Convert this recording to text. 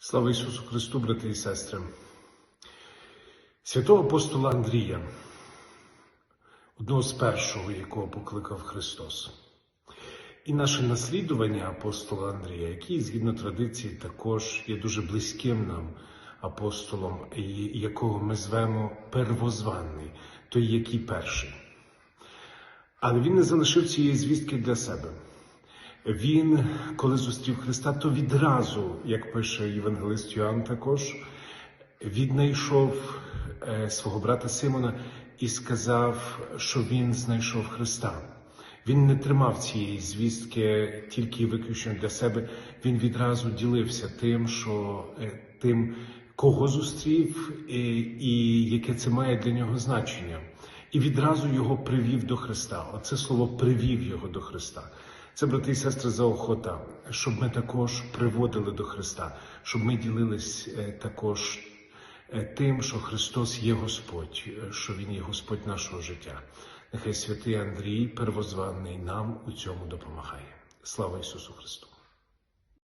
Слава Ісусу Христу, брати і сестри. Святого апостола Андрія, одного з першого, якого покликав Христос. І наше наслідування апостола Андрія, який, згідно традиції, також є дуже близьким нам апостолом, якого ми звемо первозваний, той, який перший. Але він не залишив цієї звістки для себе. Він, коли зустрів Христа, то відразу, як пише Євангелист Йоанн також, віднайшов е, свого брата Симона і сказав, що він знайшов Христа. Він не тримав цієї звістки тільки виключно для себе. Він відразу ділився тим, що е, тим, кого зустрів, і, і яке це має для нього значення. І відразу його привів до Христа. Оце слово привів його до Христа. Це, брати і сестри, заохота, щоб ми також приводили до Христа, щоб ми ділились е, також е, тим, що Христос є Господь, е, що Він є Господь нашого життя. Нехай святий Андрій, первозваний, нам у цьому допомагає. Слава Ісусу Христу!